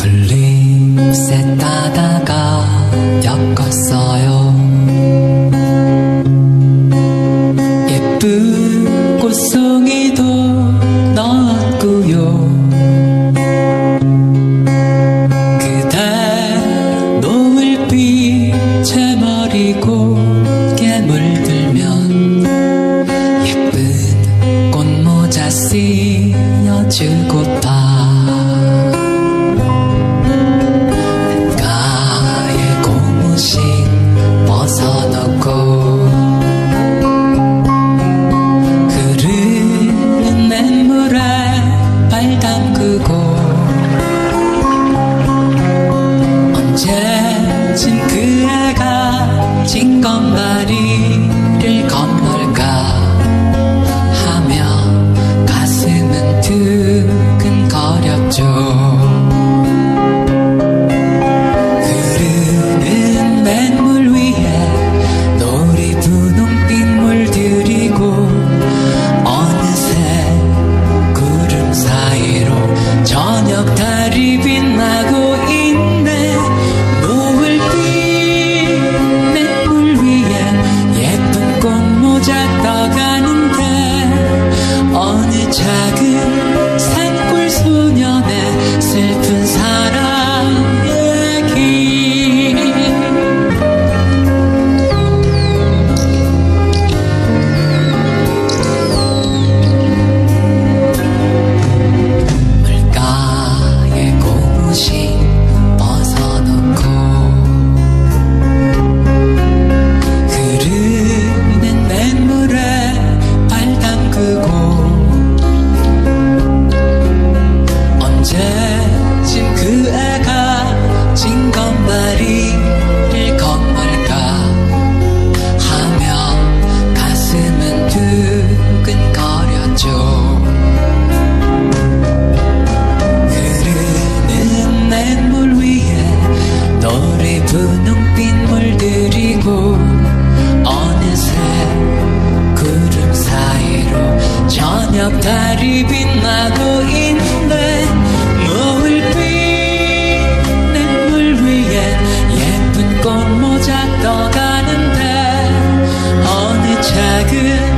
블링셋 따다가 엮었어요. 예쁜 꽃송이도 넣었고요. 그대 노을빛 제 머리고 Còn 가는데 어느 작은 두 눈빛 물들이고 어느새 구름 사이로 저녁 달이 빛나고 있네. 노을빛 물 위에 예쁜 꽃모자 떠가는데 어느 작은